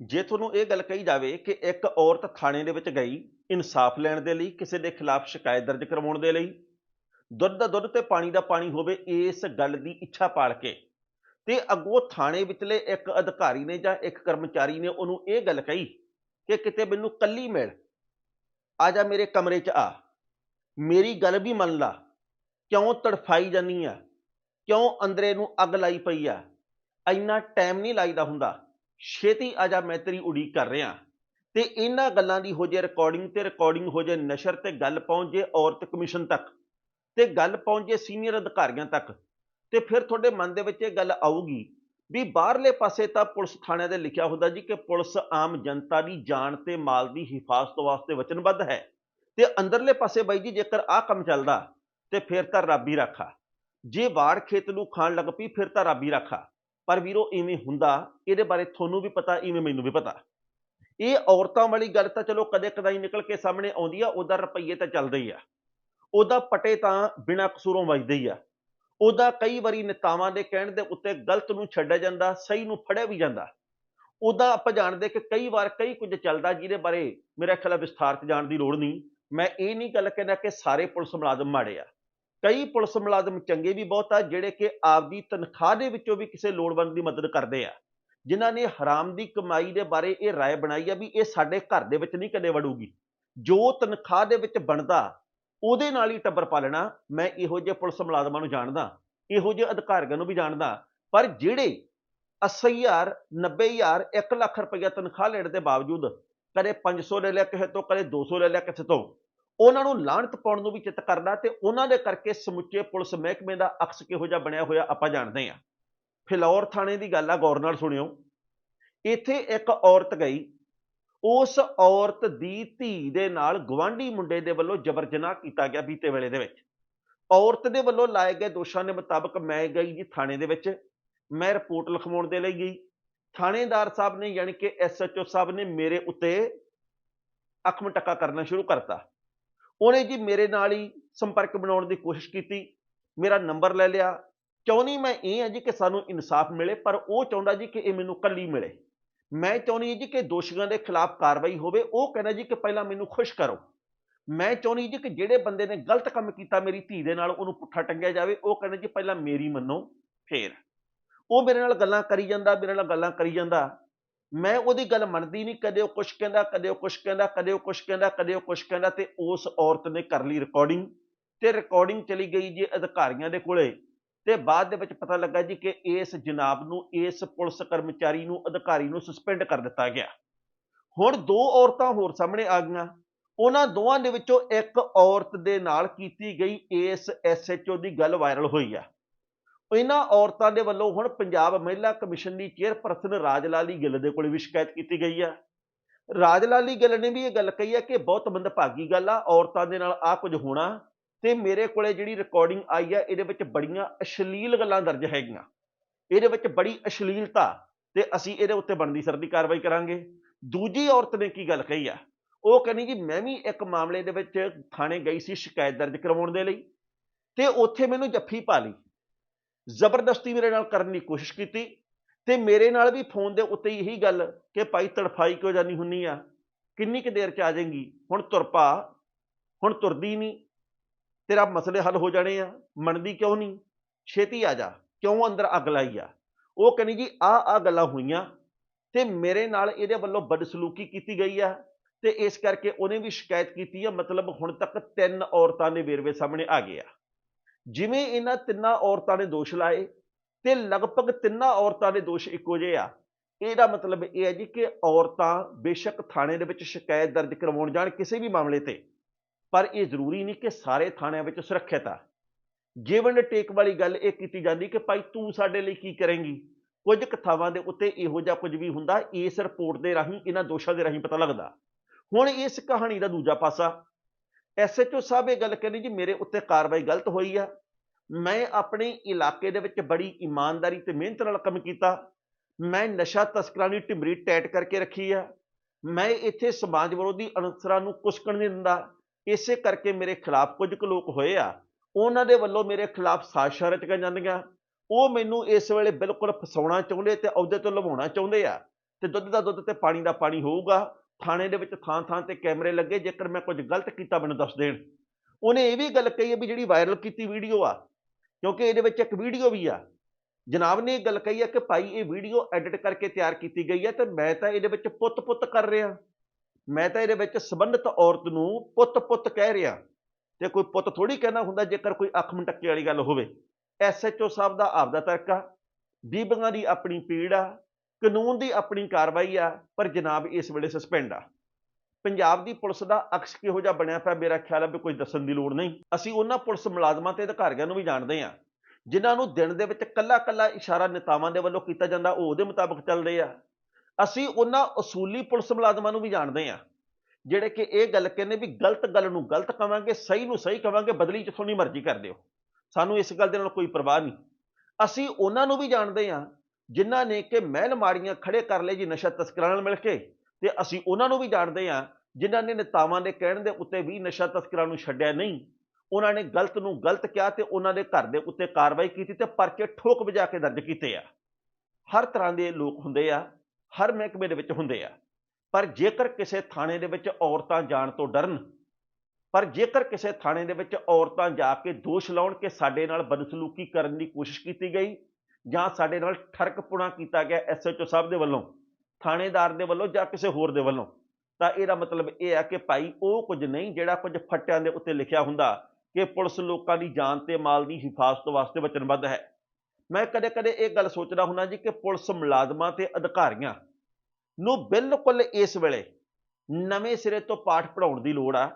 ਜੇ ਤੁਹਾਨੂੰ ਇਹ ਗੱਲ ਕਹੀ ਜਾਵੇ ਕਿ ਇੱਕ ਔਰਤ ਥਾਣੇ ਦੇ ਵਿੱਚ ਗਈ ਇਨਸਾਫ ਲੈਣ ਦੇ ਲਈ, ਕਿਸੇ ਦੇ ਖਿਲਾਫ ਸ਼ਿਕਾਇਤ ਦਰਜ ਕਰਵਾਉਣ ਦੇ ਲਈ, ਦੁੱਧ ਦਾ ਦੁੱਧ ਤੇ ਪਾਣੀ ਦਾ ਪਾਣੀ ਹੋਵੇ ਇਸ ਗੱਲ ਦੀ ਇੱਛਾ ਪਾਲ ਕੇ, ਤੇ ਅੱਗੋਂ ਥਾਣੇ ਵਿਚਲੇ ਇੱਕ ਅਧਿਕਾਰੀ ਨੇ ਜਾਂ ਇੱਕ ਕਰਮਚਾਰੀ ਨੇ ਉਹਨੂੰ ਇਹ ਗੱਲ ਕਹੀ ਕਿ ਕਿਤੇ ਮੈਨੂੰ ਕੱਲੀ ਮਿਲ, ਆ ਜਾ ਮੇਰੇ ਕਮਰੇ 'ਚ ਆ, ਮੇਰੀ ਗੱਲ ਵੀ ਮੰਨ ਲਾ, ਕਿਉਂ ਤੜਫਾਈ ਜਾਨੀ ਆ, ਕਿਉਂ ਅੰਦਰੇ ਨੂੰ ਅੱਗ ਲਾਈ ਪਈ ਆ, ਇੰਨਾ ਟਾਈਮ ਨਹੀਂ ਲਾਈਦਾ ਹੁੰਦਾ। ਛੇਤੀ ਆ ਜਾ ਮੈਂ ਤੇਰੀ ਉਡੀਕ ਕਰ ਰਿਹਾ। ਤੇ ਇਹਨਾਂ ਗੱਲਾਂ ਦੀ ਹੋ ਜੇ ਰਿਕਾਰਡਿੰਗ ਤੇ ਰਿਕਾਰਡਿੰਗ ਹੋ ਜੇ ਨਸ਼ਰ ਤੇ ਗੱਲ ਪਹੁੰਚ ਜੇ ਔਰਤ ਕਮਿਸ਼ਨ ਤੱਕ ਤੇ ਗੱਲ ਪਹੁੰਚ ਜੇ ਸੀਨੀਅਰ ਅਧਿਕਾਰੀਆਂ ਤੱਕ ਤੇ ਫਿਰ ਤੁਹਾਡੇ ਮਨ ਦੇ ਵਿੱਚ ਇਹ ਗੱਲ ਆਊਗੀ ਵੀ ਬਾਹਰਲੇ ਪਾਸੇ ਤਾਂ ਪੁਲਿਸ ਥਾਣਿਆਂ ਦੇ ਲਿਖਿਆ ਹੁੰਦਾ ਜੀ ਕਿ ਪੁਲਿਸ ਆਮ ਜਨਤਾ ਦੀ ਜਾਨ ਤੇ ਮਾਲ ਦੀ ਹਿਫਾਜ਼ਤ ਵਾਸਤੇ ਵਚਨਬੱਧ ਹੈ। ਤੇ ਅੰਦਰਲੇ ਪਾਸੇ ਬਾਈ ਜੀ ਜੇਕਰ ਆਹ ਕੰਮ ਚੱਲਦਾ ਤੇ ਫਿਰ ਤਾਂ ਰੱਬ ਹੀ ਰੱਖਾ। ਜੇ ਵਾੜ ਖੇਤ ਨੂੰ ਖਾਣ ਲੱਗ ਪਈ, ਫਿਰ ਤਾਂ ਰੱਬ ਹੀ ਰੱਖਾ। ਪਰ ਵੀਰੋ, ਇਵੇਂ ਹੁੰਦਾ, ਇਹਦੇ ਬਾਰੇ ਤੁਹਾਨੂੰ ਵੀ ਪਤਾ, ਇਵੇਂ ਮੈਨੂੰ ਵੀ ਪਤਾ। ਇਹ ਔਰਤਾਂ ਵਾਲੀ ਗੱਲ ਤਾਂ ਚਲੋ ਕਦੇ ਕਦਾਈ ਨਿਕਲ ਕੇ ਸਾਹਮਣੇ ਆਉਂਦੀ ਆ, ਉਹਦਾ ਰੁਪਈਏ ਤਾਂ ਚੱਲਦੇ ਹੀ ਆ। ਉਹਦਾ ਪਟੇ ਤਾਂ ਬਿਨਾਂ ਕਸੂਰੋਂ ਵੱਜਦੇ ਹੀ ਆ। ਉਹਦਾ ਕਈ ਵਾਰੀ ਨੇਤਾਵਾਂ ਦੇ ਕਹਿਣ ਦੇ ਉੱਤੇ ਗਲਤ ਨੂੰ ਛੱਡਿਆ ਜਾਂਦਾ, ਸਹੀ ਨੂੰ ਫੜਿਆ ਵੀ ਜਾਂਦਾ। ਉਹਦਾ ਆਪਾਂ ਜਾਣਦੇ ਕਿ ਕਈ ਵਾਰ ਕਈ ਕੁਝ ਚੱਲਦਾ ਜਿਹਦੇ ਬਾਰੇ ਮੇਰਾ ਖਿਆਲ ਹੈ ਵਿਸਥਾਰ 'ਚ ਜਾਣ ਦੀ ਲੋੜ ਨਹੀਂ। ਮੈਂ ਇਹ ਨਹੀਂ ਗੱਲ ਕਹਿੰਦਾ ਕਿ ਸਾਰੇ ਪੁਲਿਸ ਮੁਲਾਜ਼ਮ ਮਾੜੇ ਆ। ਕਈ ਪੁਲਿਸ ਮੁਲਾਜ਼ਮ ਚੰਗੇ ਵੀ ਬਹੁਤ ਆ ਜਿਹੜੇ ਕਿ ਆਪਦੀ ਤਨਖਾਹ ਦੇ ਵਿੱਚੋਂ ਵੀ ਕਿਸੇ ਲੋੜਵੰਦ ਦੀ ਮਦਦ ਕਰਦੇ ਆ ਜਿਨ੍ਹਾਂ ਨੇ ਹਰਾਮ ਦੀ ਕਮਾਈ ਦੇ ਬਾਰੇ ਇਹ رائے ਬਣਾਈ ਆ ਵੀ ਇਹ ਸਾਡੇ ਘਰ ਦੇ ਵਿੱਚ ਨਹੀਂ ਕਦੇ ਵੜੂਗੀ ਜੋ ਤਨਖਾਹ ਦੇ ਵਿੱਚ ਬਣਦਾ ਉਹਦੇ ਨਾਲ ਹੀ ਟੱਬਰ ਪਾਲਣਾ ਮੈਂ ਇਹੋ ਜਿਹੇ ਪੁਲਿਸ ਮੁਲਾਜ਼ਮਾਂ ਨੂੰ ਜਾਣਦਾ ਇਹੋ ਜਿਹੇ ਅਧਿਕਾਰੀਆਂ ਨੂੰ ਵੀ ਜਾਣਦਾ ਪਰ ਜਿਹੜੇ 80000 90000 1 ਲੱਖ ਰੁਪਈਆ ਤਨਖਾਹ ਲੈਣ ਦੇ ਬਾਵਜੂਦ ਕਦੇ 500 ਲੈ ਲਿਆ ਕਿਸੇ ਤੋਂ ਕਦੇ 200 ਲੈ ਲਿਆ ਕਿਸੇ ਤੋਂ ਉਹਨਾਂ ਨੂੰ ਲਾਹਣਤ ਪਾਉਣ ਨੂੰ ਵੀ ਚਿੱਤ ਕਰਦਾ ਤੇ ਉਹਨਾਂ ਦੇ ਕਰਕੇ ਸਮੁੱਚੇ ਪੁਲਿਸ ਮਹਿਕਮੇ ਦਾ ਅਕਸ ਕਿਹੋ ਜਿਹਾ ਬਣਿਆ ਹੋਇਆ ਆਪਾਂ ਜਾਣਦੇ ਹਾਂ। ਫਿਲੌਰ ਥਾਣੇ ਦੀ ਗੱਲ ਆ, ਗੌਰ ਨਾਲ ਸੁਣਿਓ। ਇੱਥੇ ਇੱਕ ਔਰਤ ਗਈ। ਉਸ ਔਰਤ ਦੀ ਧੀ ਦੇ ਨਾਲ ਗਵਾਂਢੀ ਮੁੰਡੇ ਦੇ ਵੱਲੋਂ ਜਬਰ ਜਨਾਹ ਕੀਤਾ ਗਿਆ ਬੀਤੇ ਵੇਲੇ ਦੇ ਵਿੱਚ। ਔਰਤ ਦੇ ਵੱਲੋਂ ਲਾਏ ਗਏ ਦੋਸ਼ਾਂ ਦੇ ਮੁਤਾਬਕ ਮੈਂ ਗਈ ਜੀ ਥਾਣੇ ਦੇ ਵਿੱਚ। ਮੈਂ ਰਿਪੋਰਟ ਲਿਖਵਾਉਣ ਦੇ ਲਈ ਗਈ। ਥਾਣੇਦਾਰ ਸਾਹਿਬ ਨੇ ਯਾਨੀ ਕਿ ਐਸਐਚਓ ਸਾਹਿਬ ਨੇ ਮੇਰੇ ਉੱਤੇ ਅੱਖ ਮਟਕਾ ਕਰਨਾ ਸ਼ੁਰੂ ਕਰਤਾ। ਉਹਨੇ ਜੀ ਮੇਰੇ ਨਾਲ ਹੀ ਸੰਪਰਕ ਬਣਾਉਣ ਦੀ ਕੋਸ਼ਿਸ਼ ਕੀਤੀ, ਮੇਰਾ ਨੰਬਰ ਲੈ ਲਿਆ। ਚਾਹੁੰਦੀ ਮੈਂ ਇਹ ਹੈ ਜੀ ਕਿ ਸਾਨੂੰ ਇਨਸਾਫ ਮਿਲੇ, ਪਰ ਉਹ ਚਾਹੁੰਦਾ ਜੀ ਕਿ ਇਹ ਮੈਨੂੰ ਕੱਲੀ ਮਿਲੇ। ਮੈਂ ਚਾਹੁੰਦੀ ਜੀ ਕਿ ਦੋਸ਼ੀਆਂ ਦੇ ਖਿਲਾਫ ਕਾਰਵਾਈ ਹੋਵੇ, ਉਹ ਕਹਿੰਦਾ ਜੀ ਕਿ ਪਹਿਲਾਂ ਮੈਨੂੰ ਖੁਸ਼ ਕਰੋ। ਮੈਂ ਚਾਹੁੰਦੀ ਜੀ ਕਿ ਜਿਹੜੇ ਬੰਦੇ ਨੇ ਗਲਤ ਕੰਮ ਕੀਤਾ ਮੇਰੀ ਧੀ ਦੇ ਨਾਲ, ਉਹਨੂੰ ਪੁੱਠਾ ਟੰਗਿਆ ਜਾਵੇ, ਉਹ ਕਹਿੰਦਾ ਜੀ ਪਹਿਲਾਂ ਮੇਰੀ ਮੰਨੋ, ਫੇਰ। ਉਹ ਮੇਰੇ ਨਾਲ ਗੱਲਾਂ ਕਰੀ ਜਾਂਦਾ, ਮੇਰੇ ਨਾਲ ਗੱਲਾਂ ਕਰੀ ਜਾਂਦਾ। ਮੈਂ ਉਹਦੀ ਗੱਲ ਮੰਨਦੀ ਨਹੀਂ, ਕਦੇ ਉਹ ਕੁਛ ਕਹਿੰਦਾ, ਕਦੇ ਉਹ ਕੁਛ ਕਹਿੰਦਾ, ਕਦੇ ਉਹ ਕੁਛ ਕਹਿੰਦਾ, ਕਦੇ ਉਹ ਕੁਛ ਕਹਿੰਦਾ ਤੇ ਉਸ ਔਰਤ ਨੇ ਕਰ ਲਈ ਰਿਕਾਰਡਿੰਗ ਤੇ ਰਿਕਾਰਡਿੰਗ ਚਲੀ ਗਈ ਜੀ ਅਧਿਕਾਰੀਆਂ ਦੇ ਕੋਲੇ ਤੇ ਬਾਅਦ ਦੇ ਵਿੱਚ ਪਤਾ ਲੱਗਾ ਜੀ ਕਿ ਇਸ ਜਨਾਬ ਨੂੰ, ਇਸ ਪੁਲਿਸ ਕਰਮਚਾਰੀ ਨੂੰ, ਅਧਿਕਾਰੀ ਨੂੰ ਸਸਪੈਂਡ ਕਰ ਦਿੱਤਾ ਗਿਆ। ਹੁਣ ਦੋ ਔਰਤਾਂ ਹੋਰ ਸਾਹਮਣੇ ਆ ਗਈਆਂ। ਉਹਨਾਂ ਦੋਵਾਂ ਦੇ ਵਿੱਚੋਂ ਇੱਕ ਔਰਤ ਦੇ ਨਾਲ ਕੀਤੀ ਗਈ ਇਸ ਐਸਐਚਓ ਦੀ ਗੱਲ ਵਾਇਰਲ ਹੋਈ ਆ। ਇਹਨਾਂ ਔਰਤਾਂ ਦੇ ਵੱਲੋਂ ਹੁਣ ਪੰਜਾਬ ਮਹਿਲਾ ਕਮਿਸ਼ਨ ਦੀ ਚੇਅਰਪਰਸਨ ਰਾਜਲਾਲੀ ਗਿੱਲ ਦੇ ਕੋਲ ਵੀ ਸ਼ਿਕਾਇਤ ਕੀਤੀ ਗਈ ਆ। ਰਾਜਲਾਲੀ ਗਿੱਲ ਨੇ ਵੀ ਇਹ ਗੱਲ ਕਹੀ ਹੈ ਕਿ ਬਹੁਤ ਮੰਦਭਾਗੀ ਗੱਲ ਆ, ਔਰਤਾਂ ਦੇ ਨਾਲ ਆ ਕੁਝ ਹੋਣਾ ਤੇ ਮੇਰੇ ਕੋਲੇ ਜਿਹੜੀ ਰਿਕਾਰਡਿੰਗ ਆਈ ਆ, ਇਹਦੇ ਵਿੱਚ ਬੜੀਆਂ ਅਸ਼ਲੀਲ ਗੱਲਾਂ ਦਰਜ ਹੈਗੀਆਂ। ਇਹਦੇ ਵਿੱਚ ਬੜੀ ਅਸ਼ਲੀਲਤਾ ਤੇ ਅਸੀਂ ਇਹਦੇ ਉੱਤੇ ਬਣਦੀ ਸਰਦੀ ਕਾਰਵਾਈ ਕਰਾਂਗੇ। ਦੂਜੀ ਔਰਤ ਨੇ ਕੀ ਗੱਲ ਕਹੀ ਆ? ਉਹ ਕਹਿੰਦੀ ਜੀ, ਮੈਂ ਵੀ ਇੱਕ ਮਾਮਲੇ ਦੇ ਵਿੱਚ ਥਾਣੇ ਗਈ ਸੀ ਸ਼ਿਕਾਇਤ ਦਰਜ ਕਰਵਾਉਣ ਦੇ ਲਈ ਤੇ ਉੱਥੇ ਮੈਨੂੰ ਜੱਫੀ ਪਾ ਲਈ। ਜ਼ਬਰਦਸਤੀ ਮੇਰੇ ਨਾਲ ਕਰਨ ਦੀ ਕੋਸ਼ਿਸ਼ ਕੀਤੀ ਤੇ ਮੇਰੇ ਨਾਲ ਵੀ ਫੋਨ ਦੇ ਉੱਤੇ ਇਹੀ ਗੱਲ ਕਿ ਭਾਈ ਤੜਫਾਈ ਕਿਉਂ ਜਾਨੀ ਹੁੰਨੀ ਆ? ਕਿੰਨੀ ਕੁ ਦੇਰ ਚ ਆ ਜਾਏਗੀ? ਹੁਣ ਤੁਰ ਪਾ, ਹੁਣ ਤੁਰਦੀ ਨਹੀਂ ਤੇਰਾ ਮਸਲੇ ਹੱਲ ਹੋ ਜਾਣੇ ਆ, ਮੰਨਦੀ ਕਿਉਂ ਨਹੀਂ ਛੇਤੀ ਆ ਜਾ, ਕਿਉਂ ਅੰਦਰ ਅੱਗ ਲਾਈ ਆ? ਉਹ ਕਹਿੰਦੀ ਜੀ ਆ ਆ ਗੱਲਾਂ ਹੋਈਆਂ ਤੇ ਮੇਰੇ ਨਾਲ ਇਹਦੇ ਵੱਲੋਂ ਬਦਸਲੂਕੀ ਕੀਤੀ ਗਈ ਆ ਤੇ ਇਸ ਕਰਕੇ ਉਹਨੇ ਵੀ ਸ਼ਿਕਾਇਤ ਕੀਤੀ ਆ, ਮਤਲਬ ਹੁਣ ਤੱਕ ਤਿੰਨ ਔਰਤਾਂ ਦੇ ਵੇਰਵੇ ਸਾਹਮਣੇ ਆ ਗਏ ਆ। ਜਿਵੇਂ ਇਹਨਾਂ ਤਿੰਨਾਂ ਔਰਤਾਂ ਨੇ ਦੋਸ਼ ਲਾਏ ਤੇ ਲਗਭਗ ਤਿੰਨਾਂ ਔਰਤਾਂ ਦੇ ਦੋਸ਼ ਇੱਕੋ ਜਿਹੇ ਆ। ਇਹਦਾ ਮਤਲਬ ਇਹ ਹੈ ਜੀ ਕਿ ਔਰਤਾਂ ਬੇਸ਼ੱਕ ਥਾਣੇ ਦੇ ਵਿੱਚ ਸ਼ਿਕਾਇਤ ਦਰਜ ਕਰਵਾਉਣ ਜਾਣ ਕਿਸੇ ਵੀ ਮਾਮਲੇ ਤੇ, ਪਰ ਇਹ ਜ਼ਰੂਰੀ ਨਹੀਂ ਕਿ ਸਾਰੇ ਥਾਣਿਆਂ ਵਿੱਚ ਸੁਰੱਖਿਅਤ ਆ। ਗਿਵ ਟੇਕ ਵਾਲੀ ਗੱਲ ਇਹ ਕੀਤੀ ਜਾਂਦੀ ਕਿ ਭਾਈ ਤੂੰ ਸਾਡੇ ਲਈ ਕੀ ਕਰੇਂਗੀ? ਕੁਝ ਕਥਾਵਾਂ ਦੇ ਉੱਤੇ ਇਹੋ ਜਿਹਾ ਕੁਝ ਵੀ ਹੁੰਦਾ, ਇਸ ਰਿਪੋਰਟ ਦੇ ਰਾਹੀਂ, ਇਹਨਾਂ ਦੋਸ਼ਾਂ ਦੇ ਰਾਹੀਂ ਪਤਾ ਲੱਗਦਾ। ਹੁਣ ਇਸ ਕਹਾਣੀ ਦਾ ਦੂਜਾ ਪਾਸਾ ਐਸਐਚਓ ਸਾਹਿਬ ਇਹ ਗੱਲ ਕਹਿੰਦੇ ਜੀ, ਮੇਰੇ ਉੱਤੇ ਕਾਰਵਾਈ ਗਲਤ ਹੋਈ ਆ। ਮੈਂ ਆਪਣੇ ਇਲਾਕੇ ਦੇ ਵਿੱਚ ਬੜੀ ਇਮਾਨਦਾਰੀ ਤੇ ਮਿਹਨਤ ਨਾਲ ਕੰਮ ਕੀਤਾ। ਮੈਂ ਨਸ਼ਾ ਤਸਕਰਾਂ ਦੀ ਢਿਮਰੀ ਟੈਟ ਕਰਕੇ ਰੱਖੀ ਆ। ਮੈਂ ਇੱਥੇ ਸਮਾਜ ਵਿਰੋਧੀ ਅਨਸਰਾਂ ਨੂੰ ਕੁਸਕਣ ਨਹੀਂ ਦਿੰਦਾ। ਇਸੇ ਕਰਕੇ ਮੇਰੇ ਖਿਲਾਫ ਕੁਝ ਕੁ ਲੋਕ ਹੋਏ ਆ। ਉਹਨਾਂ ਦੇ ਵੱਲੋਂ ਮੇਰੇ ਖਿਲਾਫ ਸਾਜ਼ਿਸ਼ਾਂ ਰਚੀਆਂ ਜਾਂਦੀਆਂ। ਉਹ ਮੈਨੂੰ ਇਸ ਵੇਲੇ ਬਿਲਕੁਲ ਫਸਾਉਣਾ ਚਾਹੁੰਦੇ ਤੇ ਅਹੁਦੇ ਤੋਂ ਲਵਾਉਣਾ ਚਾਹੁੰਦੇ ਆ। ਤੇ ਦੁੱਧ ਦਾ ਦੁੱਧ ਤੇ ਪਾਣੀ ਦਾ ਪਾਣੀ ਹੋਊਗਾ। ਥਾਣੇ ਦੇ ਵਿੱਚ ਥਾਂ ਥਾਂ ਤੇ ਕੈਮਰੇ ਲੱਗੇ, ਜੇਕਰ ਮੈਂ ਕੁਝ ਗਲਤ ਕੀਤਾ ਮੈਨੂੰ ਦੱਸ ਦੇਣ। ਉਹਨੇ ਇਹ ਵੀ ਗੱਲ ਕਹੀ ਹੈ ਵੀ ਜਿਹੜੀ ਵਾਇਰਲ ਕੀਤੀ ਵੀਡੀਓ ਆ, ਕਿਉਂਕਿ ਇਹਦੇ ਵਿੱਚ ਇੱਕ ਵੀਡੀਓ ਵੀ ਆ। ਜਨਾਬ ਨੇ ਇਹ ਗੱਲ ਕਹੀ ਹੈ ਕਿ ਭਾਈ ਇਹ ਵੀਡੀਓ ਐਡਿਟ ਕਰਕੇ ਤਿਆਰ ਕੀਤੀ ਗਈ ਹੈ ਤੇ ਮੈਂ ਤਾਂ ਇਹਦੇ ਵਿੱਚ ਪੁੱਤ-ਪੁੱਤ ਕਰ ਰਿਹਾ। ਮੈਂ ਤਾਂ ਇਹਦੇ ਵਿੱਚ ਸੰਬੰਧਿਤ ਔਰਤ ਨੂੰ ਪੁੱਤ-ਪੁੱਤ ਕਹਿ ਰਿਹਾ। ਤੇ ਕੋਈ ਪੁੱਤ ਥੋੜੀ ਕਹਿਣਾ ਹੁੰਦਾ ਜੇਕਰ ਕੋਈ ਅੱਖ ਮਟੱਕੇ ਵਾਲੀ ਗੱਲ ਹੋਵੇ। ਐਸਐਚਓ ਸਾਹਿਬ ਦਾ ਆਪਦਾ ਤਰਕਾ ਬੀਬੀਆਂ ਦੀ ਆਪਣੀ ਪੀੜ ਆ। ਕਾਨੂੰਨ ਦੀ ਆਪਣੀ ਕਾਰਵਾਈ ਆ, ਪਰ ਜਨਾਬ ਇਸ ਵੇਲੇ ਸਸਪੈਂਡ ਆ। ਪੰਜਾਬ ਦੀ ਪੁਲਿਸ ਦਾ ਅਕਸ ਕਿਹੋ ਜਿਹਾ ਬਣਿਆ ਪਿਆ, ਮੇਰਾ ਖਿਆਲ ਹੈ ਵੀ ਕੋਈ ਦੱਸਣ ਦੀ ਲੋੜ ਨਹੀਂ। ਅਸੀਂ ਉਹਨਾਂ ਪੁਲਿਸ ਮੁਲਾਜ਼ਮਾਂ ਤੇ ਅਧਿਕਾਰੀਆਂ ਨੂੰ ਵੀ ਜਾਣਦੇ ਆ, ਜਿਨ੍ਹਾਂ ਨੂੰ ਦਿਨ ਦੇ ਵਿੱਚ ਕੱਲਾ-ਕੱਲਾ ਇਸ਼ਾਰਾ ਨੇਤਾਵਾਂ ਦੇ ਵੱਲੋਂ ਕੀਤਾ ਜਾਂਦਾ, ਉਹ ਉਹਦੇ ਮੁਤਾਬਕ ਚੱਲਦੇ ਆ। ਅਸੀਂ ਉਹਨਾਂ ਅਸੂਲੀ ਪੁਲਿਸ ਮੁਲਾਜ਼ਮਾਂ ਨੂੰ ਵੀ ਜਾਣਦੇ ਆ, ਜਿਹੜੇ ਕਿ ਇਹ ਗੱਲ ਕਹਿੰਦੇ ਵੀ ਗਲਤ ਗੱਲ ਨੂੰ ਗਲਤ ਕਵਾਂਗੇ, ਸਹੀ ਨੂੰ ਸਹੀ ਕਵਾਂਗੇ, ਬਦਲੀ ਚ ਤੁਹਾਡੀ ਮਰਜ਼ੀ ਕਰ ਦਿਓ। ਸਾਨੂੰ ਇਸ ਗੱਲ ਦੇ ਨਾਲ ਕੋਈ ਪਰਵਾਹ ਨਹੀਂ। ਅਸੀਂ ਉਹਨਾਂ ਨੂੰ ਵੀ ਜਾਣਦੇ ਆ ਜਿਨ੍ਹਾਂ ਨੇ ਕਿ ਮਹਿਲ ਮਾੜੀਆਂ ਖੜੇ ਕਰ ਲਏ ਜੀ, ਨਸ਼ਾ ਤਸਕਰਾਂ ਨਾਲ ਮਿਲ ਕੇ। ਤੇ ਅਸੀਂ ਉਹਨਾਂ ਨੂੰ ਵੀ ਜਾਣਦੇ ਹਾਂ, ਜਿਨ੍ਹਾਂ ਨੇ ਨੇਤਾਵਾਂ ਦੇ ਕਹਿਣ ਦੇ ਉੱਤੇ ਵੀ ਨਸ਼ਾ ਤਸਕਰਾਂ ਨੂੰ ਛੱਡਿਆ ਨਹੀਂ। ਉਹਨਾਂ ਨੇ ਗਲਤ ਨੂੰ ਗਲਤ ਕਿਹਾ ਤੇ ਉਹਨਾਂ ਦੇ ਘਰ ਦੇ ਉੱਤੇ ਕਾਰਵਾਈ ਕੀਤੀ ਤੇ ਪਰਚੇ ਠੋਕ ਵਜਾ ਕੇ ਦਰਜ ਕੀਤੇ ਆ। ਹਰ ਤਰ੍ਹਾਂ ਦੇ ਲੋਕ ਹੁੰਦੇ ਆ, ਹਰ ਮਹਿਕਮੇ ਦੇ ਵਿੱਚ ਹੁੰਦੇ ਆ। ਪਰ ਜੇਕਰ ਕਿਸੇ ਥਾਣੇ ਦੇ ਵਿੱਚ ਔਰਤਾਂ ਜਾਣ ਤੋਂ ਡਰਨ, ਪਰ ਜੇਕਰ ਕਿਸੇ ਥਾਣੇ ਦੇ ਵਿੱਚ ਔਰਤਾਂ ਜਾ ਕੇ ਦੋਸ਼ ਲਾਉਣ ਕਿ ਸਾਡੇ ਨਾਲ ਬਦਸਲੂਕੀ ਕਰਨ ਦੀ ਕੋਸ਼ਿਸ਼ ਕੀਤੀ ਗਈ ਜਾਂ ਸਾਡੇ ਨਾਲ ਠਰਕਪੁਣਾ ਕੀਤਾ ਗਿਆ ਐਸਐਚਓ ਸਾਹਿਬ ਦੇ ਵੱਲੋਂ, ਥਾਣੇਦਾਰ ਦੇ ਵੱਲੋਂ ਜਾਂ ਕਿਸੇ ਹੋਰ ਦੇ ਵੱਲੋਂ, ਤਾਂ ਇਹਦਾ ਮਤਲਬ ਇਹ ਆ ਕਿ ਭਾਈ ਉਹ ਕੁਝ ਨਹੀਂ ਜਿਹੜਾ ਕੁਝ ਫੱਟਿਆਂ ਦੇ ਉੱਤੇ ਲਿਖਿਆ ਹੁੰਦਾ ਕਿ ਪੁਲਿਸ ਲੋਕਾਂ ਦੀ ਜਾਨ ਤੇ ਮਾਲ ਦੀ ਹਿਫਾਜ਼ਤ ਵਾਸਤੇ ਵਚਨਬੱਧ ਹੈ। ਮੈਂ ਕਦੇ-ਕਦੇ ਇਹ ਗੱਲ ਸੋਚਦਾ ਹੁੰਦਾ ਜੀ ਕਿ ਪੁਲਿਸ ਮੁਲਾਜ਼ਮਾਂ ਤੇ ਅਧਿਕਾਰੀਆਂ ਨੂੰ ਬਿਲਕੁਲ ਇਸ ਵੇਲੇ ਨਵੇਂ ਸਿਰੇ ਤੋਂ ਪਾਠ ਪੜਾਉਣ ਦੀ ਲੋੜ ਆ,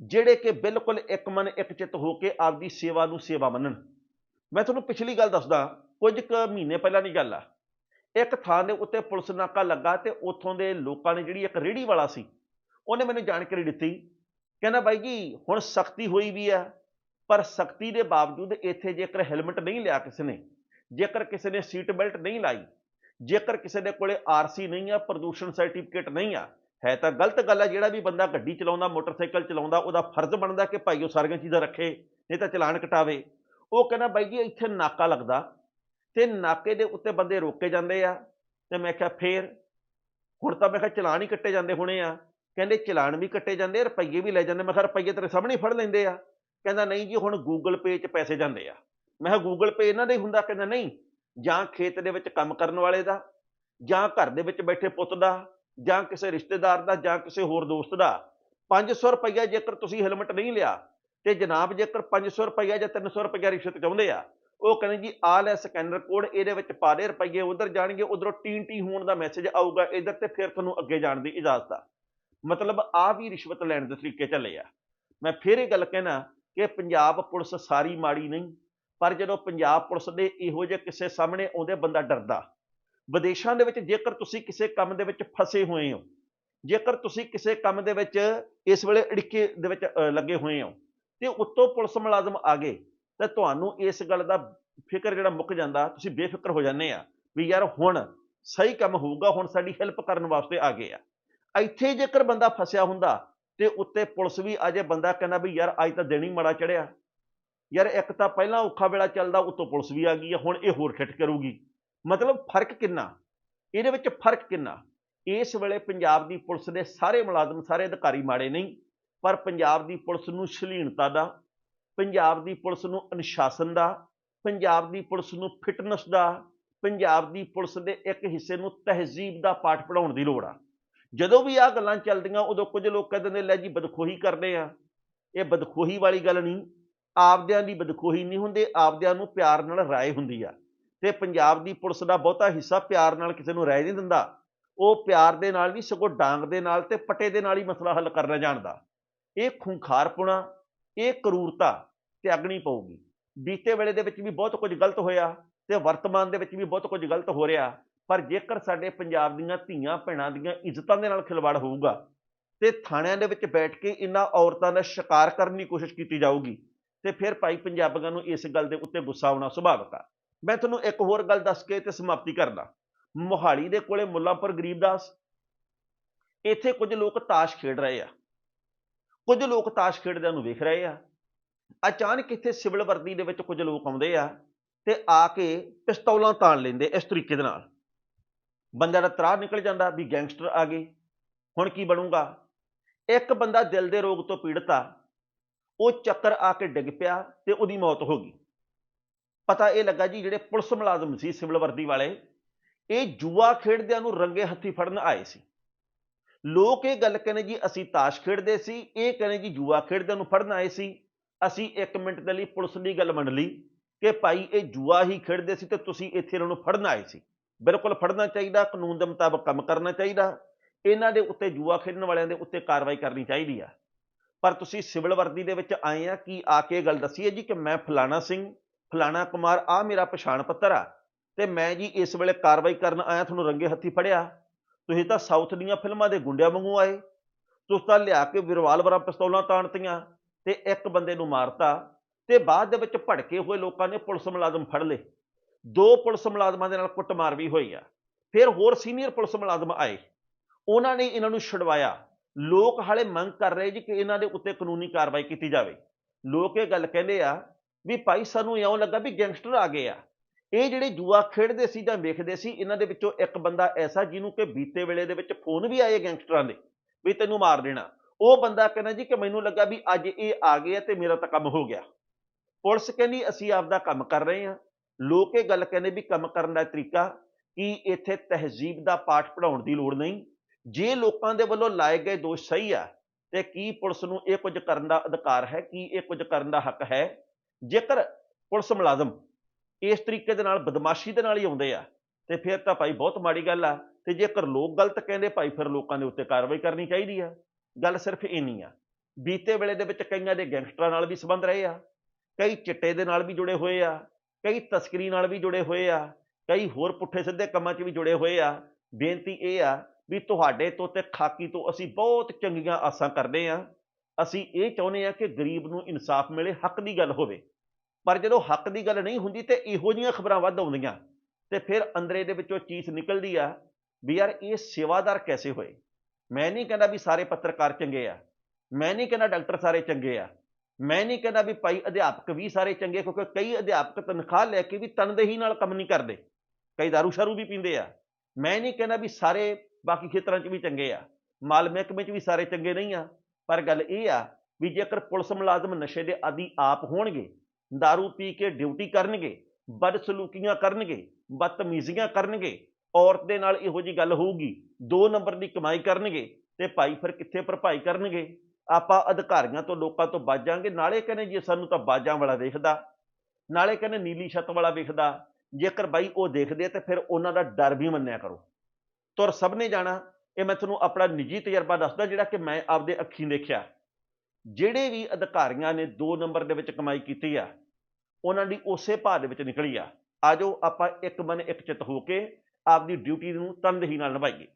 ਜਿਹੜੇ ਕਿ ਬਿਲਕੁਲ ਇੱਕ ਮਨ ਇੱਕ ਚਿੱਤ ਹੋ ਕੇ ਆਪਦੀ ਸੇਵਾ ਨੂੰ ਸੇਵਾ ਮੰਨਣ। ਮੈਂ ਤੁਹਾਨੂੰ ਪਿਛਲੀ ਗੱਲ ਦੱਸਦਾ, ਕੁਝ ਕੁ ਮਹੀਨੇ ਪਹਿਲਾਂ ਦੀ ਗੱਲ ਆ। ਇੱਕ ਥਾਂ ਦੇ ਉੱਤੇ ਪੁਲਿਸ ਨਾਕਾ ਲੱਗਾ ਤੇ ਉੱਥੋਂ ਦੇ ਲੋਕਾਂ ਨੇ ਜਿਹੜੀ ਇੱਕ ਰੇੜੀ ਵਾਲਾ ਸੀ, ਉਹਨੇ ਮੈਨੂੰ ਜਾਣਕਾਰੀ ਦਿੱਤੀ। ਕਹਿੰਦਾ, ਬਾਈ ਜੀ, ਹੁਣ ਸਖਤੀ ਹੋਈ ਵੀ ਆ, ਪਰ ਸਖਤੀ ਦੇ ਬਾਵਜੂਦ ਇੱਥੇ ਜੇਕਰ ਹੈਲਮਟ ਨਹੀਂ ਲਿਆ ਕਿਸੇ ਨੇ, ਜੇਕਰ ਕਿਸੇ ਨੇ ਸੀਟ ਬੈਲਟ ਨਹੀਂ ਲਾਈ, ਜੇਕਰ ਕਿਸੇ ਦੇ ਕੋਲੇ ਆਰਸੀ ਨਹੀਂ ਆ, ਪ੍ਰਦੂਸ਼ਣ ਸਰਟੀਫਿਕੇਟ ਨਹੀਂ ਆ, ਹੈ ਤਾਂ ਗਲਤ ਗੱਲ ਆ, ਜਿਹੜਾ ਵੀ ਬੰਦਾ ਗੱਡੀ ਚਲਾਉਂਦਾ, ਮੋਟਰਸਾਈਕਲ ਚਲਾਉਂਦਾ, ਉਹਦਾ ਫਰਜ਼ ਬਣਦਾ ਕਿ ਭਾਈ ਉਹ ਸਾਰੀਆਂ ਚੀਜ਼ਾਂ ਰੱਖੇ, ਨਹੀਂ ਤਾਂ ਚਲਾਨ ਕਟਾਵੇ। ਉਹ ਕਹਿੰਦਾ ਬਾਈ ਜੀ, ਇੱਥੇ ਨਾਕਾ ਲੱਗਦਾ। ਤੇ ਨਾਕੇ ਦੇ ਉੱਤੇ ਬੰਦੇ ਰੋਕੇ ਜਾਂਦੇ ਆ। ਤੇ ਮੈਂ ਕਿਹਾ, ਫੇਰ? ਹੁਣ ਤਾਂ ਮੈਂ ਕਿਹਾ, ਚਲਾਨ ਹੀ ਕੱਟੇ ਜਾਂਦੇ ਹੋਣੇ ਆ। ਕਹਿੰਦੇ, ਚਲਾਨ ਵੀ ਕੱਟੇ ਜਾਂਦੇ ਰੁਪਈਏ ਵੀ ਲੈ ਜਾਂਦੇ। ਮੈਂ ਕਿਹਾ, ਰੁਪਈਏ ਤੇਰੇ ਸਾਹਮਣੇ ਫੜ ਲੈਂਦੇ ਆ। ਕਹਿੰਦਾ, ਨਹੀਂ ਜੀ, ਹੁਣ ਗੂਗਲ ਪੇ 'ਚ ਪੈਸੇ ਜਾਂਦੇ ਆ। ਮੈਂ ਕਿਹਾ ਗੂਗਲ ਪੇ ਇਹਨਾਂ ਦਾ ਹੀ ਹੁੰਦਾ? ਕਹਿੰਦਾ, ਨਹੀਂ। ਜਾਂ ਖੇਤ ਦੇ ਵਿੱਚ ਕੰਮ ਕਰਨ ਵਾਲੇ ਦਾ, ਜਾਂ ਘਰ ਦੇ ਵਿੱਚ ਬੈਠੇ ਪੁੱਤ ਦਾ, ਜਾਂ ਕਿਸੇ ਰਿਸ਼ਤੇਦਾਰ ਦਾ, ਜਾਂ ਕਿਸੇ ਹੋਰ ਦੋਸਤ ਦਾ। 500 ਰੁਪਈਆ ਜੇਕਰ ਤੁਸੀਂ ਹੈਲਮਟ ਨਹੀਂ ਲਿਆ ਤੇ ਜਨਾਬ ਜੇਕਰ 500 ਰੁਪਈਆ ਜਾਂ 300 ਰੁਪਈਆ ਰਿਸ਼ਵਤ ਚਾਹੁੰਦੇ ਆ, ਉਹ ਕਹਿੰਦੇ ਜੀ ਆ ਲੈ ਸਕੈਨਰ ਕੋਡ ਇਹਦੇ ਵਿੱਚ ਪਾ ਦੇ ਰੁਪਈਏ, ਉਧਰ ਜਾਣਗੇ, ਉਧਰੋਂ ਟੀਨ ਟੀ ਹੋਣ ਦਾ ਮੈਸੇਜ ਆਊਗਾ, ਇਧਰ ਤੇ ਫਿਰ ਤੁਹਾਨੂੰ ਅੱਗੇ ਜਾਣ ਦੀ ਇਜਾਜ਼ਤ ਆ। ਮਤਲਬ ਆ ਵੀ ਰਿਸ਼ਵਤ ਲੈਣ ਦੇ ਤਰੀਕੇ ਚੱਲੇ ਆ। ਮੈਂ ਫਿਰ ਇਹ ਗੱਲ ਕਹਿਣਾ ਕਿ ਪੰਜਾਬ ਪੁਲਿਸ ਸਾਰੀ ਮਾੜੀ ਨਹੀਂ, ਪਰ ਜਦੋਂ ਪੰਜਾਬ ਪੁਲਿਸ ਦੇ ਇਹੋ ਜਿਹੇ ਕਿਸੇ ਸਾਹਮਣੇ ਆਉਂਦੇ, ਬੰਦਾ ਡਰਦਾ। ਵਿਦੇਸ਼ਾਂ ਦੇ ਵਿੱਚ ਜੇਕਰ ਤੁਸੀਂ ਕਿਸੇ ਕੰਮ ਦੇ ਵਿੱਚ ਫਸੇ ਹੋਏ ਹੋ, ਜੇਕਰ ਤੁਸੀਂ ਕਿਸੇ ਕੰਮ ਦੇ ਵਿੱਚ ਇਸ ਵੇਲੇ ਅੜਿੱਕੇ ਦੇ ਵਿੱਚ ਲੱਗੇ ਹੋਏ ਹੋ ਤੇ ਉੱਤੋਂ ਪੁਲਿਸ ਮੁਲਾਜ਼ਮ ਆ ਗਏ, ਤਾਂ ਤੁਹਾਨੂੰ ਇਸ ਗੱਲ ਦਾ ਫਿਕਰ ਜਿਹੜਾ ਮੁੱਕ ਜਾਂਦਾ, ਤੁਸੀਂ ਬੇਫਿਕਰ ਹੋ ਜਾਂਦੇ ਆ ਵੀ ਯਾਰ ਹੁਣ ਸਹੀ ਕੰਮ ਹੋਊਗਾ, ਹੁਣ ਸਾਡੀ ਹੈਲਪ ਕਰਨ ਵਾਸਤੇ ਆ ਗਏ ਆ। ਇੱਥੇ ਜੇਕਰ ਬੰਦਾ ਫਸਿਆ ਹੁੰਦਾ ਤੇ ਉੱਤੇ ਪੁਲਿਸ ਵੀ ਅਜੇ ਬੰਦਾ ਕਹਿੰਦਾ ਵੀ ਯਾਰ ਅੱਜ ਤਾਂ ਦਿਨ ਹੀ ਮਾੜਾ ਚੜਿਆ। ਯਾਰ ਇੱਕ ਤਾਂ ਪਹਿਲਾਂ ਔਖਾ ਵੇਲਾ ਚੱਲਦਾ, ਉੱਤੋਂ ਪੁਲਿਸ ਵੀ ਆ ਗਈ ਆ, ਹੁਣ ਇਹ ਹੋਰ ਠਿੱਠ ਕਰੂਗੀ। ਮਤਲਬ ਫ਼ਰਕ ਕਿੰਨਾ? ਇਹਦੇ ਵਿੱਚ ਫ਼ਰਕ ਕਿੰਨਾ? ਇਸ ਵੇਲੇ ਪੰਜਾਬ ਦੀ ਪੁਲਿਸ ਦੇ ਸਾਰੇ ਮੁਲਾਜ਼ਮ, ਸਾਰੇ ਅਧਿਕਾਰੀ ਮਾੜੇ ਨਹੀਂ। ਪਰ ਪੰਜਾਬ ਦੀ ਪੁਲਿਸ ਨੂੰ ਸ਼ਲੀਨਤਾ ਦਾ, ਪੰਜਾਬ ਦੀ ਪੁਲਿਸ ਨੂੰ ਅਨੁਸ਼ਾਸਨ ਦਾ, ਪੰਜਾਬ ਦੀ ਪੁਲਿਸ ਨੂੰ ਫਿਟਨੈਸ ਦਾ, ਪੰਜਾਬ ਦੀ ਪੁਲਿਸ ਦੇ ਇੱਕ ਹਿੱਸੇ ਨੂੰ ਤਹਿਜ਼ੀਬ ਦਾ ਪਾਠ ਪੜਾਉਣ ਦੀ ਲੋੜ ਆ। ਜਦੋਂ ਵੀ ਆਹ ਗੱਲਾਂ ਚੱਲਦੀਆਂ, ਉਦੋਂ ਕੁਝ ਲੋਕ ਕਹਿੰਦੇ ਨੇ, ਲੈ ਜੀ ਬਦਖੋਹੀ ਕਰਦੇ ਆ। ਇਹ ਬਦਖੋਹੀ ਵਾਲੀ ਗੱਲ ਨਹੀਂ। ਆਪਦਿਆਂ ਦੀ ਬਦਖੋਹੀ ਨਹੀਂ ਹੁੰਦੀ, ਆਪਦਿਆਂ ਨੂੰ ਪਿਆਰ ਨਾਲ ਰਾਏ ਹੁੰਦੀ ਆ। ਤੇ ਪੰਜਾਬ ਦੀ ਪੁਲਿਸ ਦਾ ਬਹੁਤਾ ਹਿੱਸਾ ਪਿਆਰ ਨਾਲ ਕਿਸੇ ਨੂੰ ਰਾਏ ਨਹੀਂ ਦਿੰਦਾ। ਉਹ ਪਿਆਰ ਦੇ ਨਾਲ ਵੀ, ਸਗੋਂ ਡਾਂਗ ਦੇ ਨਾਲ ਤੇ ਪੱਟੇ ਦੇ ਨਾਲ ਹੀ ਮਸਲਾ ਹੱਲ ਕਰਨਾ ਜਾਣਦਾ। ਇਹ ਖੁੰਖਾਰਪੁਣਾ, ਇਹ ਕਰੂਰਤਾ ਤਿਆਗਣੀ ਪਊਗੀ। ਬੀਤੇ ਵੇਲੇ ਦੇ ਵਿੱਚ ਵੀ ਬਹੁਤ ਕੁਝ ਗਲਤ ਹੋਇਆ ਤੇ ਵਰਤਮਾਨ ਦੇ ਵਿੱਚ ਵੀ ਬਹੁਤ ਕੁਝ ਗਲਤ ਹੋ ਰਿਹਾ, ਪਰ ਜੇਕਰ ਸਾਡੇ ਪੰਜਾਬ ਦੀਆਂ ਧੀਆਂ ਭੈਣਾਂ ਦੀਆਂ ਇੱਜ਼ਤਾਂ ਦੇ ਨਾਲ ਖਿਲਵਾੜ ਹੋਊਗਾ ਤੇ ਥਾਣਿਆਂ ਦੇ ਵਿੱਚ ਬੈਠ ਕੇ ਇਹਨਾਂ ਔਰਤਾਂ ਦਾ ਸ਼ਿਕਾਰ ਕਰਨ ਦੀ ਕੋਸ਼ਿਸ਼ ਕੀਤੀ ਜਾਊਗੀ, ਤੇ ਫਿਰ ਭਾਈ ਪੰਜਾਬੀਆਂ ਨੂੰ ਇਸ ਗੱਲ ਦੇ ਉੱਤੇ ਗੁੱਸਾ ਆਉਣਾ ਸੁਭਾਵਿਕ ਆ। ਮੈਂ ਤੁਹਾਨੂੰ ਇੱਕ ਹੋਰ ਗੱਲ ਦੱਸ ਕੇ ਤੇ ਸਮਾਪਤੀ ਕਰਦਾ। ਮੋਹਾਲੀ ਦੇ ਕੋਲੇ ਮੁੱਲਾਂਪੁਰ ਗਰੀਬਦਾਸ, ਇੱਥੇ ਕੁਝ ਲੋਕ ਤਾਸ਼ ਖੇਡ ਰਹੇ ਆ। ਕੁਝ ਲੋਕ ਤਾਸ਼ ਖੇਡਦਿਆਂ ਨੂੰ ਵੇਖ ਰਹੇ ਆ। ਅਚਾਨਕ ਇੱਥੇ ਸਿਵਲ ਵਰਦੀ ਦੇ ਵਿੱਚ ਕੁਝ ਲੋਕ ਆਉਂਦੇ ਆ ਤੇ ਆ ਕੇ ਪਿਸਤੌਲਾਂ ਤਾਣ ਲੈਂਦੇ ਇਸ ਤਰੀਕੇ ਦੇ ਨਾਲ। ਬੰਦਿਆਂ ਦਾ ਤਰਾਹ ਨਿਕਲ ਜਾਂਦਾ ਵੀ ਗੈਂਗਸਟਰ ਆ ਗਏ, ਹੁਣ ਕੀ ਬਣੂਗਾ? ਇੱਕ ਬੰਦਾ ਦਿਲ ਦੇ ਰੋਗ ਤੋਂ ਪੀੜਤ ਆ, ਉਹ ਚੱਕਰ ਆ ਕੇ ਡਿੱਗ ਪਿਆ ਤੇ ਉਹਦੀ ਮੌਤ ਹੋ ਗਈ। ਪਤਾ ਇਹ ਲੱਗਾ ਜੀ ਜਿਹੜੇ ਪੁਲਿਸ ਮੁਲਾਜ਼ਮ ਸੀ ਸਿਵਲ ਵਰਦੀ ਵਾਲੇ, ਇਹ ਜੂਆ ਖੇਡਦਿਆਂ ਨੂੰ ਰੰਗੇ ਹੱਥੀ ਫੜਨ ਆਏ ਸੀ। ਲੋਕ ਇਹ ਗੱਲ ਕਹਿੰਦੇ ਜੀ, ਅਸੀਂ ਤਾਸ਼ ਖੇਡਦੇ ਸੀ, ਇਹ ਕਹਿੰਦੇ ਜੀ, ਜੂਆ ਖੇਡਦੇ ਉਹਨੂੰ ਫੜਨ ਆਏ ਸੀ। ਅਸੀਂ 1 ਮਿੰਟ ਦੇ ਲਈ ਪੁਲਿਸ ਦੀ ਗੱਲ ਮੰਨ ਲਈ ਕਿ ਭਾਈ ਇਹ ਜੂਆ ਹੀ ਖੇਡਦੇ ਸੀ ਤੇ ਤੁਸੀਂ ਇੱਥੇ ਇਹਨਾਂ ਨੂੰ ਫੜਨ ਆਏ ਸੀ। ਬਿਲਕੁਲ ਫੜਨਾ ਚਾਹੀਦਾ, ਕਾਨੂੰਨ ਦੇ ਮੁਤਾਬਕ ਕੰਮ ਕਰਨਾ ਚਾਹੀਦਾ। ਇਹਨਾਂ ਦੇ ਉੱਤੇ ਜੂਆ ਖੇਡਣ ਵਾਲਿਆਂ ਦੇ ਉੱਤੇ ਕਾਰਵਾਈ ਕਰਨੀ ਚਾਹੀਦੀ ਆ। ਪਰ ਤੁਸੀਂ ਸਿਵਲ ਵਰਦੀ ਦੇ ਵਿੱਚ ਆਏ ਆ, ਕੀ ਆ ਕੇ ਇਹ ਗੱਲ ਦੱਸੀ ਹੈ ਜੀ ਕਿ ਮੈਂ ਫਲਾਣਾ ਸਿੰਘ, ਫਲਾਣਾ ਕੁਮਾਰ ਆ ਮੇਰਾ ਪਛਾਣ ਪੱਤਰ ਆ। ਤੇ ਮੈਂ ਜੀ ਇਸ ਵੇਲੇ ਕਾਰਵਾਈ ਕਰਨ ਆਇਆ, ਤੁਹਾਨੂੰ ਰੰਗੇ ਹੱਥੀ ਫੜਿਆ। ਤੁਸੀਂ ਤਾਂ ਸਾਊਥ ਦੀਆਂ ਫਿਲਮਾਂ ਦੇ ਗੁੰਡਿਆਂ ਵਾਂਗੂ ਆਏ। ਤੁਸੀਂ ਤਾਂ ਲਿਆ ਕੇ ਰਿਵਾਲਵਰਾਂ ਪਿਸਤੌਲਾਂ ਤਾਣਤੀਆਂ ਤੇ ਇੱਕ ਬੰਦੇ ਨੂੰ ਮਾਰਤਾ ਤੇ ਬਾਅਦ ਦੇ ਵਿੱਚ ਭੜਕੇ ਹੋਏ ਲੋਕਾਂ ਨੇ ਪੁਲਿਸ ਮੁਲਾਜ਼ਮ ਫੜ ਲਏ। ਦੋ ਪੁਲਿਸ ਮੁਲਾਜ਼ਮਾਂ ਦੇ ਨਾਲ ਕੁੱਟਮਾਰ ਵੀ ਹੋਈ ਆ। ਫਿਰ ਹੋਰ ਸੀਨੀਅਰ ਪੁਲਿਸ ਮੁਲਾਜ਼ਮ ਆਏ। ਉਹਨਾਂ ਨੇ ਇਹਨਾਂ ਨੂੰ ਛੁਡਵਾਇਆ। ਲੋਕ ਹਾਲੇ ਮੰਗ ਕਰ ਰਹੇ ਜੀ ਕਿ ਇਹਨਾਂ ਦੇ ਉੱਤੇ ਕਾਨੂੰਨੀ ਕਾਰਵਾਈ ਕੀਤੀ ਜਾਵੇ। ਲੋਕ ਇਹ ਗੱਲ ਕਹਿੰਦੇ ਆ ਵੀ ਭਾਈ ਸਾਨੂੰ ਇਉਂ ਲੱਗਾ ਵੀ ਗੈਂਗਸਟਰ ਆ ਗਏ ਆ। ਇਹ ਜਿਹੜੇ ਜੂਆ ਖੇਡਦੇ ਸੀ ਜਾਂ ਵੇਖਦੇ ਸੀ, ਇਹਨਾਂ ਦੇ ਵਿੱਚੋਂ ਇੱਕ ਬੰਦਾ ਐਸਾ ਜਿਹਨੂੰ ਕਿ ਬੀਤੇ ਵੇਲੇ ਦੇ ਵਿੱਚ ਫੋਨ ਵੀ ਆਏ ਗੈਂਗਸਟਰਾਂ ਦੇ ਵੀ ਤੈਨੂੰ ਮਾਰ ਦੇਣਾ। ਉਹ ਬੰਦਾ ਕਹਿੰਦਾ ਜੀ ਕਿ ਮੈਨੂੰ ਲੱਗਾ ਵੀ ਅੱਜ ਇਹ ਆ ਗਏ ਆ ਤੇ ਮੇਰਾ ਤਾਂ ਕੰਮ ਹੋ ਗਿਆ। ਪੁਲਿਸ ਕਹਿੰਦੀ, ਅਸੀਂ ਆਪਦਾ ਕੰਮ ਕਰ ਰਹੇ ਹਾਂ। ਲੋਕ ਇਹ ਗੱਲ ਕਹਿੰਦੇ ਵੀ ਕੰਮ ਕਰਨ ਦਾ ਤਰੀਕਾ ਕਿ ਇੱਥੇ ਤਹਿਜ਼ੀਬ ਦਾ ਪਾਠ ਪੜਾਉਣ ਦੀ ਲੋੜ ਨਹੀਂ। ਜੇ ਲੋਕਾਂ ਦੇ ਵੱਲੋਂ ਲਾਏ ਗਏ ਦੋਸ਼ ਸਹੀ ਆ, ਤੇ ਕੀ ਪੁਲਿਸ ਨੂੰ ਇਹ ਕੁਝ ਕਰਨ ਦਾ ਅਧਿਕਾਰ ਹੈ, ਕੀ ਇਹ ਕੁਝ ਕਰਨ ਦਾ ਹੱਕ ਹੈ? ਜੇਕਰ ਪੁਲਿਸ ਮੁਲਾਜ਼ਮ ਇਸ ਤਰੀਕੇ ਦੇ ਨਾਲ ਬਦਮਾਸ਼ੀ ਦੇ ਨਾਲ ਹੀ ਆਉਂਦੇ ਆ। ਤੇ ਫਿਰ ਤਾਂ ਭਾਈ ਬਹੁਤ ਮਾੜੀ ਗੱਲ ਆ। ਤੇ ਜੇਕਰ ਲੋਕ ਗਲਤ ਕਹਿੰਦੇ, ਭਾਈ ਫਿਰ ਲੋਕਾਂ ਦੇ ਉੱਤੇ ਕਾਰਵਾਈ ਕਰਨੀ ਚਾਹੀਦੀ ਆ। ਗੱਲ ਸਿਰਫ ਇੰਨੀ ਆ। ਬੀਤੇ ਵੇਲੇ ਦੇ ਵਿੱਚ ਕਈਆਂ ਦੇ ਗੈਂਗਸਟਰਾਂ ਨਾਲ ਵੀ ਸੰਬੰਧ ਰਹੇ ਆ। ਕਈ ਚਿੱਟੇ ਦੇ ਨਾਲ ਵੀ ਜੁੜੇ ਹੋਏ ਆ। ਕਈ ਤਸਕਰੀ ਨਾਲ ਵੀ ਜੁੜੇ ਹੋਏ ਆ। ਕਈ ਹੋਰ ਪੁੱਠੇ ਸਿੱਧੇ ਕੰਮਾਂ 'ਚ ਵੀ ਜੁੜੇ ਹੋਏ ਆ। ਬੇਨਤੀ ਇਹ ਆ ਵੀ ਤੁਹਾਡੇ ਤੋਂ ਤੇ ਖਾਕੀ ਤੋਂ ਅਸੀਂ ਬਹੁਤ ਚੰਗੀਆਂ ਆਸਾਂ ਕਰਦੇ ਆ। ਅਸੀਂ ਇਹ ਚਾਹੁੰਦੇ ਆ ਕਿ ਗਰੀਬ ਨੂੰ ਇਨਸਾਫ ਮਿਲੇ, ਹੱਕ ਦੀ ਗੱਲ ਹੋਵੇ। ਪਰ ਜਦੋਂ ਹੱਕ ਦੀ ਗੱਲ ਨਹੀਂ ਹੁੰਦੀ ਤੇ ਇਹੋ ਜਿਹੀਆਂ ਖਬਰਾਂ ਵੱਧ ਆਉਂਦੀਆਂ, ਤੇ ਫਿਰ ਅੰਦਰੇ ਦੇ ਵਿੱਚੋਂ ਚੀਜ਼ ਨਿਕਲਦੀ ਆ ਵੀ ਯਾਰ ਇਹ ਸੇਵਾਦਾਰ ਕੈਸੇ ਹੋਏ? ਮੈਂ ਨਹੀਂ ਕਹਿੰਦਾ ਵੀ ਸਾਰੇ ਪੱਤਰਕਾਰ ਚੰਗੇ ਆ, ਮੈਂ ਨਹੀਂ ਕਹਿੰਦਾ ਡਾਕਟਰ ਸਾਰੇ ਚੰਗੇ ਆ, ਮੈਂ ਨਹੀਂ ਕਹਿੰਦਾ ਵੀ ਭਾਈ ਅਧਿਆਪਕ ਵੀ ਸਾਰੇ ਚੰਗੇ ਕਿਉਂਕਿ ਕਈ ਅਧਿਆਪਕ ਤਨਖਾਹ ਲੈ ਕੇ ਵੀ ਤਨਦੇਹੀ ਨਾਲ ਕੰਮ ਨਹੀਂ ਕਰਦੇ, ਕਈ ਦਾਰੂ ਸ਼ਾਰੂ ਵੀ ਪੀਂਦੇ ਆ। ਮੈਂ ਨਹੀਂ ਕਹਿੰਦਾ ਵੀ ਸਾਰੇ ਬਾਕੀ ਖੇਤਰਾਂ 'ਚ ਵੀ ਚੰਗੇ ਆ, ਮਾਲ ਮਹਿਕਮੇ 'ਚ ਵੀ ਸਾਰੇ ਚੰਗੇ ਨਹੀਂ ਆ, ਪਰ ਗੱਲ ਇਹ ਆ ਵੀ ਜੇਕਰ ਪੁਲਿਸ ਮੁਲਾਜ਼ਮ ਨਸ਼ੇ ਦੇ ਆਦੀ ਆਪ ਹੋਣਗੇ दारू ਪੀ ਕੇ ਡਿਊਟੀ ਕਰਨਗੇ ਬਦਸਲੂਕੀਆਂ ਕਰਨਗੇ ਬਦਤਮੀਜ਼ੀਆਂ ਕਰਨਗੇ ਔਰਤ ਦੇ ਨਾਲ ਇਹੋ ਜੀ ਗੱਲ ਹੋਊਗੀ ਦੋ ਨੰਬਰ ਦੀ ਕਮਾਈ ਕਰਨਗੇ ਤੇ ਭਾਈ ਫਿਰ ਕਿੱਥੇ ਭਰਪਾਈ ਕਰਨਗੇ ਆਪਾਂ ਅਧਿਕਾਰੀਆਂ ਤੋਂ ਲੋਕਾਂ ਤੋਂ ਬਚ ਬਾਜਾਂਗੇ ਨਾਲੇ ਕਹਿੰਦੇ ਜੇ ਸਾਨੂੰ ਤਾਂ ਬਾਜਾਂ ਵਾਲਾ ਦੇਖਦਾ ਨਾਲੇ ਕਹਿੰਦੇ ਨੀਲੀ ਛੱਤ ਵਾਲਾ ਵੇਖਦਾ ਜੇਕਰ ਬਾਈ ਉਹ ਦੇਖਦੇ ਤੇ ਫਿਰ ਉਹਨਾਂ ਦਾ ਡਰ ਵੀ ਮੰਨਿਆ ਕਰੋ ਤੁਰ ਸਭ ਨੇ ਜਾਣਾ ਇਹ ਮੈਂ ਤੁਹਾਨੂੰ ਆਪਣਾ ਨਿੱਜੀ ਤਜਰਬਾ ਦੱਸਦਾ ਜਿਹੜਾ ਕਿ ਮੈਂ ਆਪਦੇ ਅੱਖੀਂ ਦੇਖਿਆ ਜਿਹੜੇ ਵੀ ਅਧਿਕਾਰੀਆਂ ਨੇ 2 ਨੰਬਰ ਦੇ ਵਿੱਚ ਕਮਾਈ ਕੀਤੀ ਆ, ਉਹਨਾਂ ਦੀ ਉਸੇ ਭਾਅ ਦੇ ਵਿੱਚ ਨਿਕਲੀ ਆ। ਆਜੋ ਆਪਾਂ ਇੱਕ ਮਨ ਇੱਕ ਚਿੱਤ ਹੋ ਕੇ ਆਪਦੀ ਡਿਊਟੀ ਨੂੰ ਤਨਦੇਹੀ ਨਾਲ ਨਿਭਾਈਏ।